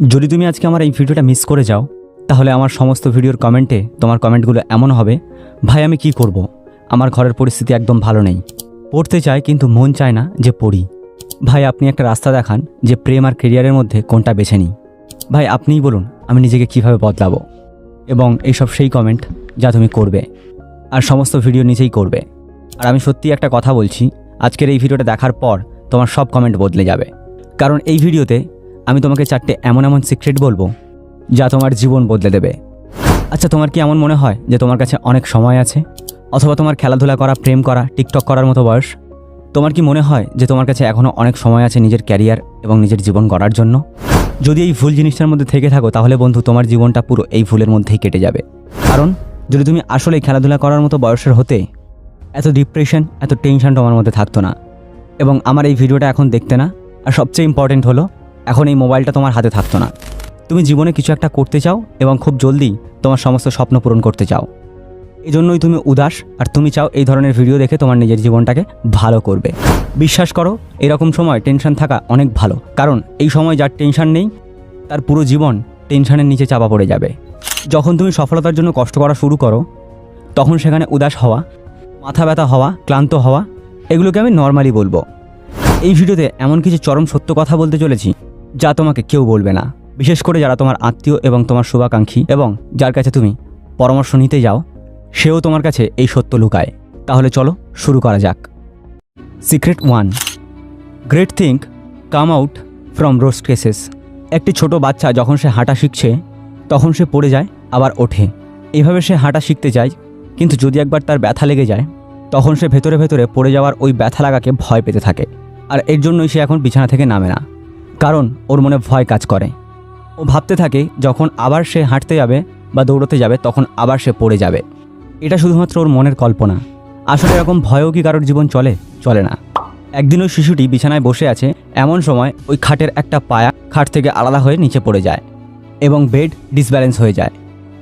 যদি তুমি আজকে আমার এই ভিডিওটা মিস করে যাও, তাহলে আমার সমস্ত ভিডিওর কমেন্টে তোমার কমেন্টগুলো এমন হবে, ভাই, আমি কি করব। আমার ঘরের পরিস্থিতি একদম ভালো নেই। পড়তে চাই কিন্তু মন চায় না যে পড়ি। ভাই, আপনি একটা রাস্তা দেখান যে প্রেম আর কেরিয়ারের মধ্যে কোনটা বেছে নিই। ভাই, আপনিই বলুন আমি নিজেকে কীভাবে বদলাবো এবং এইসব সেই কমেন্ট যা তুমি করবে আর সমস্ত ভিডিও নিজেই করবে। আর আমি সত্যি একটা কথা বলছি, আজকের এই ভিডিওটা দেখার পর তোমার সব কমেন্ট বদলে যাবে। কারণ এই ভিডিওতে আমি তোমাকে চারটে এমন এমন সিক্রেট বলব যা তোমার জীবন বদলে দেবে। আচ্ছা তোমার কি এমন মনে হয় যে তোমার কাছে অনেক সময় আছে? অথবা তোমার খেলাধুলা করা, প্রেম করা, টিকটক করার মতো বয়স? তোমার কি মনে হয় যে তোমার কাছে এখনও অনেক সময় আছে নিজের ক্যারিয়ার এবং নিজের জীবন গড়ার জন্য? যদি এই ভুল জিনিসটার মধ্যে থেকে থাকো, তাহলে বন্ধু, তোমার জীবনটা পুরো এই ভুলের মধ্যেই কেটে যাবে। কারণ, যদি তুমি আসলে খেলাধুলা করার মতো বয়সের হতে, এত ডিপ্রেশন এত টেনশন তোমার মধ্যে থাকতো না। এবং আমার এই ভিডিওটা এখন দেখতে না। আর সবচেয়ে ইম্পর্টেন্ট হলো এখন এই মোবাইলটা তোমার হাতে থাকতো না। তুমি জীবনে কিছু একটা করতে চাও এবং খুব জলদি তোমার সমস্ত স্বপ্ন পূরণ করতে চাও। এই জন্যই তুমি উদাস আর তুমি চাও এই ধরনের ভিডিও দেখে তোমার নিজের জীবনটাকে ভালো করবে। বিশ্বাস করো, এরকম সময় টেনশন থাকা অনেক ভালো। কারণ এই সময় যার টেনশন নেই, তার পুরো জীবন টেনশনের নিচে চাপা পড়ে যাবে। যখন তুমি সফলতার জন্য কষ্ট করা শুরু করো, তখন সেখানে উদাস হওয়া, মাথা ব্যথা হওয়া, ক্লান্ত হওয়া, এগুলোকে আমি নর্মালি বলব। এই ভিডিওতে এমন কিছু চরম সত্য কথা বলতে চলেছি যা তোমাকে কেউ বলবে না। বিশেষ করে যারা তোমার আত্মীয় এবং তোমার শুভাকাঙ্ক্ষী এবং যার কাছে তুমি পরামর্শ নিতে যাও, সেও তোমার কাছে এই সত্য লুকায়। তাহলে চলো, শুরু করা যাক। Secret one great think come out from worst cases একটি ছোট বাচ্চা যখন সে হাঁটা শিখছে, তখন সে পড়ে যায়, আবার ওঠে। এইভাবে সে হাঁটা শিখতে যায়, কিন্তু যদি একবার তার ব্যথা লেগে যায়, তখন সে ভেতরে ভেতরে পড়ে যাওয়ার ওই ব্যথা লাগাকে ভয় পেতে থাকে। আর এর জন্যই সে এখন বিছানা থেকে নামে না। কারণ ওর মনে ভয় কাজ করে। ও ভাবতে থাকে যখন আবার সে হাঁটতে যাবে বা দৌড়তে যাবে, তখন আবার সে পড়ে যাবে। এটা শুধুমাত্র ওর মনের কল্পনা। আসলে এরকম ভয়ও কি কারোর জীবন চলে? চলে না। একদিন ওই শিশুটি বিছানায় বসে আছে, এমন সময় ওই খাটের একটা পায়া খাট থেকে আলাদা হয়ে নিচে পড়ে যায় এবং বেড ডিসব্যালেন্স হয়ে যায়।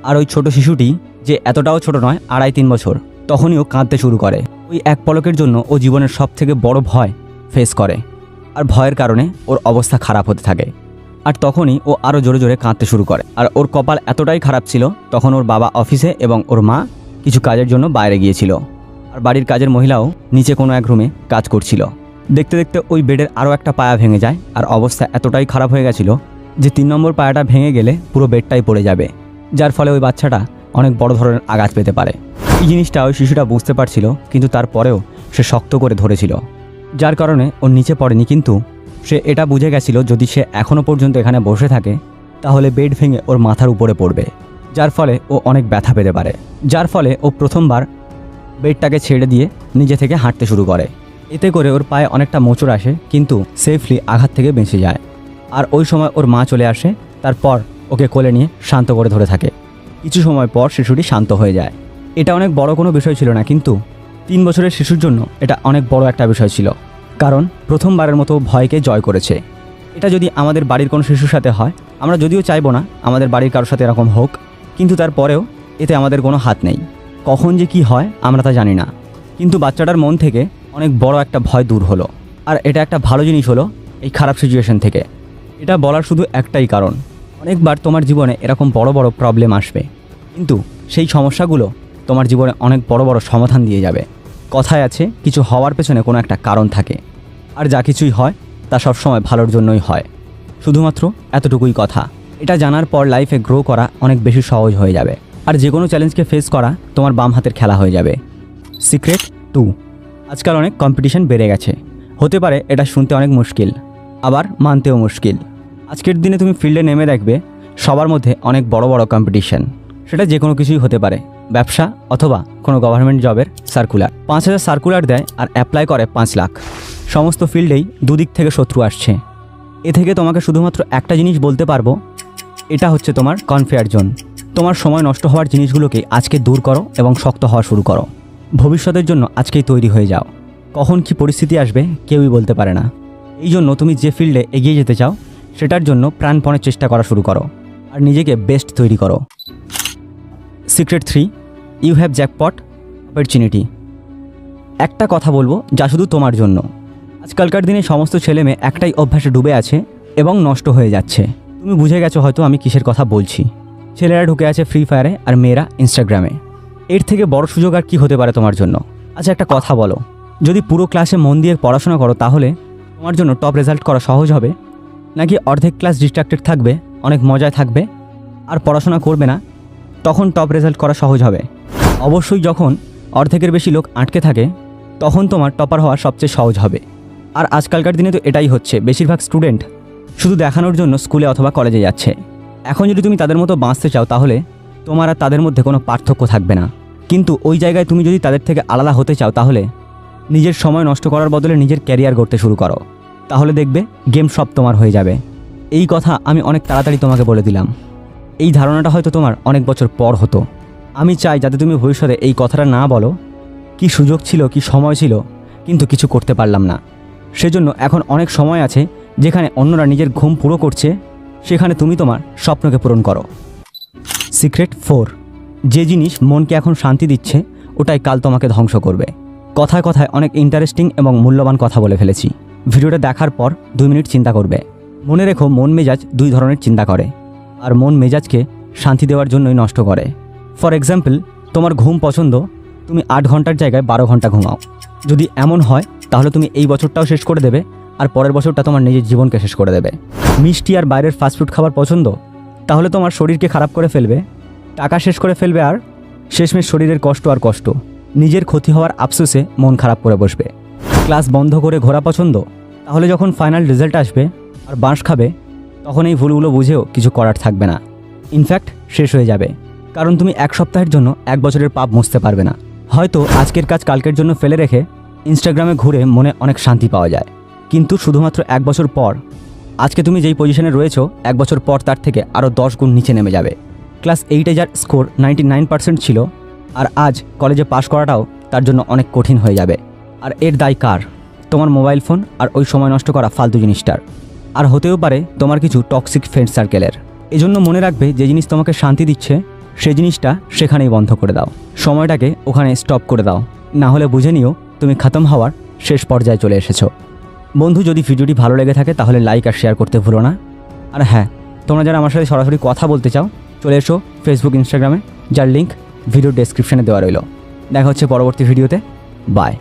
আর ওই ছোট শিশুটি, যে এতটাও ছোট নয়, আড়াই তিন বছর, তখনই ও কাঁদতে শুরু করে। ওই এক পলকের জন্য ও জীবনের সব থেকে বড় ভয় ফেস করে। আর ভয়ের কারণে ওর অবস্থা খারাপ হতে থাকে। আর তখনই ও আরও জোরে জোরে কাঁদতে শুরু করে। আর ওর কপাল এতটাই খারাপ ছিল, তখন ওর বাবা অফিসে এবং ওর মা কিছু কাজের জন্য বাইরে গিয়েছিল। আর বাড়ির কাজের মহিলাও নিচে কোনো এক রুমে কাজ করছিল। দেখতে দেখতে ওই বেডের আরও একটা পায়া ভেঙে যায়, আর অবস্থা এতটাই খারাপ হয়ে গেছিল যে তিন নম্বর পায়াটা ভেঙে গেলে পুরো বেডটাই পড়ে যাবে। যার ফলে ওই বাচ্চাটা অনেক বড় ধরনের আঘাত পেতে পারে। এই জিনিসটা ওই শিশুটা বুঝতে পারছিল, কিন্তু তারপরেও সে শক্ত করে ধরেছিল। যার কারণে ওর নিচে পড়েনি, কিন্তু সে এটা বুঝে গেছিল যদি সে এখনও পর্যন্ত এখানে বসে থাকে, তাহলে বেড ভেঙে ওর মাথার উপরে পড়বে, যার ফলে ও অনেক ব্যথা পেতে পারে, যার ফলে ও প্রথমবার বেডটাকে ছেড়ে দিয়ে নিজে থেকে হাঁটতে শুরু করে। এতে করে ওর পায়ে অনেকটা মোচড় আসে, কিন্তু সেফলি আঘাত থেকে বেঁচে যায়। আর ওই সময় ওর মা চলে আসে, তারপর ওকে কোলে নিয়ে শান্ত করে ধরে থাকে। কিছু সময় পর শিশুটি শান্ত হয়ে যায়। এটা অনেক বড় কোনো বিষয় ছিল না, কিন্তু তিন বছরের শিশুর জন্য এটা অনেক বড় একটা বিষয় ছিল। কারণ প্রথমবারের মতো ভয়কে জয় করেছে। এটা যদি আমাদের বাড়ির কোনো শিশুর সাথে হয়, আমরা যদিও চাইব না আমাদের বাড়ির কারোর সাথে এরকম হোক, কিন্তু তারপরেও এতে আমাদের কোনো হাত নেই। কখন যে কি হয় আমরা তা জানি না। কিন্তু বাচ্চাটার মন থেকে অনেক বড় একটা ভয় দূর হলো। আর এটা একটা ভালো জিনিস হলো এই খারাপ সিচুয়েশন থেকে। এটা বলার শুধু একটাই কারণ। অনেকবার তোমার জীবনে এরকম বড় বড় প্রবলেম আসবে। কিন্তু সেই সমস্যাগুলো তোমার জীবনে অনেক বড় বড় সমাধান দিয়ে যাবে। কথায় আছে, কিছু হওয়ার পেছনে কোনো একটা কারণ থাকে। আর যা কিছুই হয়, তা সবসময় ভালোর জন্যই হয়। শুধুমাত্র এতটুকুই কথা। এটা জানার পর লাইফে গ্রো করা অনেক বেশি সহজ হয়ে যাবে। আর যে কোনো চ্যালেঞ্জকে ফেস করা তোমার বাম হাতের খেলা হয়ে যাবে। সিক্রেট টু আজকাল অনেক কম্পিটিশন বেড়ে গেছে। হতে পারে এটা শুনতে অনেক মুশকিল, আবার মানতেও মুশকিল। আজকের দিনে তুমি ফিল্ডে নেমে দেখবে, সবার মধ্যে অনেক বড় বড় কম্পিটিশন সেটা যে কোনো কিছুই হতে পারে। ব্যবসা অথবা কোনো গভর্নমেন্ট জবের সার্কুলার পাঁচ হাজার সার্কুলার দেয় আর অ্যাপ্লাই করে পাঁচ লাখ। সমস্ত ফিল্ডেই দুদিক থেকে শত্রু আসছে। এ থেকে তোমাকে শুধুমাত্র একটা জিনিস বলতে পারব, এটা হচ্ছে তোমার কনফেয়ার জোন তোমার সময় নষ্ট হওয়ার জিনিসগুলোকে আজকে দূর করো এবং শক্ত হওয়া শুরু করো। ভবিষ্যতের জন্য আজকেই তৈরি হয়ে যাও। কখন কি পরিস্থিতি আসবে কেউই বলতে পারে না। এই জন্য তুমি যে ফিল্ডে এগিয়ে যেতে চাও, সেটার জন্য প্রাণপণের চেষ্টা করা শুরু করো। আর নিজেকে বেস্ট তৈরি করো। Secret three, you have jackpot opportunity. একটা কথা বলব, যা শুধু তোমার জন্য। আজকালকার দিনে সমস্ত ছেলে মেয়ে একটাই অভ্যাসে ডুবে আছে এবং নষ্ট হয়ে যাচ্ছে। তুমি বুঝে গেছো হয়তো আমি কিসের কথা বলছি। ছেলেরা ঢুকে আছে ফ্রি ফায়ারে আর মেয়েরা ইনস্টাগ্রামে এর থেকে বড় সুযোগ আর কি হতে পারে তোমার জন্য? আচ্ছা একটা কথা বলো। যদি পুরো ক্লাসে মন দিয়ে পড়াশোনা করো তাহলে তোমার জন্য টপ রেজাল্ট করা সহজ হবে? নাকি অর্ধেক ক্লাস ডিস্ট্রাক্টেড থাকবে, অনেক মজায় থাকবে? আর পড়াশোনা করবে না? তখন টপ রেজাল্ট করা সহজ হবে। অবশ্যই যখন অর্ধেকের বেশি লোক আটকে থাকে, তখন তোমার টপার হওয়া সবচেয়ে সহজ হবে। আর আজকালকার দিনে তো এটাই হচ্ছে, বেশিরভাগ স্টুডেন্ট শুধু দেখানোর জন্য স্কুলে অথবা কলেজে যাচ্ছে। এখন যদি তুমি তাদের মতো বাঁচতে চাও, তাহলে তোমার আর তাদের মধ্যে কোনো পার্থক্য থাকবে না। কিন্তু ওই জায়গায় তুমি যদি তাদের থেকে আলাদা হতে চাও, তাহলে নিজের সময় নষ্ট করার বদলে নিজের ক্যারিয়ার গড়তে শুরু করো। তাহলে দেখবে গেম সব তোমার হয়ে যাবে। এই কথা আমি অনেক তাড়াতাড়ি তোমাকে বলে দিলাম। এই ধারণাটা হয়তো তোমার অনেক বছর পর হতো। আমি চাই যাতে তুমি ভবিষ্যতে এই কথাটা না বলো, কি সুযোগ ছিল, কি সময় ছিল, কিন্তু কিছু করতে পারলাম না। সেজন্য এখন অনেক সময় আছে যেখানে অন্যরা নিজের ঘুম পুরো করছে, সেখানে তুমি তোমার স্বপ্নকে পূরণ করো। সিক্রেট ফোর, যে জিনিস মনকে এখন শান্তি দিচ্ছে, ওটাই কাল তোমাকে ধ্বংস করবে। কথায় কথায় অনেক ইন্টারেস্টিং এবং মূল্যবান কথা বলে ফেলেছি। ভিডিওটা দেখার পর দুই মিনিট চিন্তা করবে। মনে রেখো, মন মেজাজ দুই ধরনের চিন্তা করে। আর মন মেজাজকে শান্তি দেওয়ার জন্যই নষ্ট করে। ফর এক্সাম্পল তোমার ঘুম পছন্দ, তুমি আট ঘণ্টার জায়গায় বারো ঘণ্টা ঘুমাও। যদি এমন হয়, তাহলে তুমি এই বছরটাও শেষ করে দেবে, আর পরের বছরটা তোমার নিজের জীবনকে শেষ করে দেবে। মিষ্টি আর বাইরের ফাস্টফুড খাবার পছন্দ, তাহলে তোমার শরীরকে খারাপ করে ফেলবে, টাকা শেষ করে ফেলবে, আর শেষমেশ শরীরের কষ্ট আর কষ্ট, নিজের ক্ষতি হওয়ার আফসোসে মন খারাপ করে বসবে। ক্লাস বন্ধ করে ঘোরা পছন্দ, তাহলে যখন ফাইনাল রেজাল্ট আসবে, আর বাঁশ খাবে তখন এই ভুলগুলো বুঝেও কিছু করার থাকবে না। ইনফ্যাক্ট শেষ হয়ে যাবে। কারণ তুমি এক সপ্তাহের জন্য এক বছরের পাপ মুছতে পারবে না। হয়তো আজকের কাজ কালকের জন্য ফেলে রেখে ইনস্টাগ্রামে ঘুরে মনে অনেক শান্তি পাওয়া যায়। কিন্তু শুধুমাত্র এক বছর পর, আজকে তুমি যেই পজিশনে রয়েছো, এক বছর পর তার থেকে আরও দশ গুণ নিচে নেমে যাবে। ক্লাস এইটে যার স্কোর নাইনটি নাইন পার্সেন্ট ছিল, আর আজ কলেজে পাশ করাটাও তার জন্য অনেক কঠিন হয়ে যাবে। আর এর দায় কার? তোমার মোবাইল ফোন আর ওই সময় নষ্ট করা ফালতু জিনিসটার। আর হতেও পারে তোমার কিছু টক্সিক ফ্রেন্ড সার্কেলের এজন্য মনে রাখবে যে জিনিস তোমাকে শান্তি দিচ্ছে সেই জিনিসটা সেখানেই বন্ধ করে দাও। সময়টাকে ওখানে স্টপ করে দাও। না হলে বুঝে নিও, তুমি খতম হওয়ার শেষ পর্যায়ে চলে এসেছ। বন্ধু, যদি ভিডিওটি ভালো লেগে থাকে, তাহলে লাইক আর শেয়ার করতে ভুলো না। আর হ্যাঁ তোমরা যারা আমার সাথে সরাসরি কথা বলতে চাও, চলে এসো ফেসবুক ইনস্টাগ্রামে যার লিঙ্ক ভিডিও ডেসক্রিপশানে দেওয়া রইল। দেখা হচ্ছে পরবর্তী ভিডিওতে বাই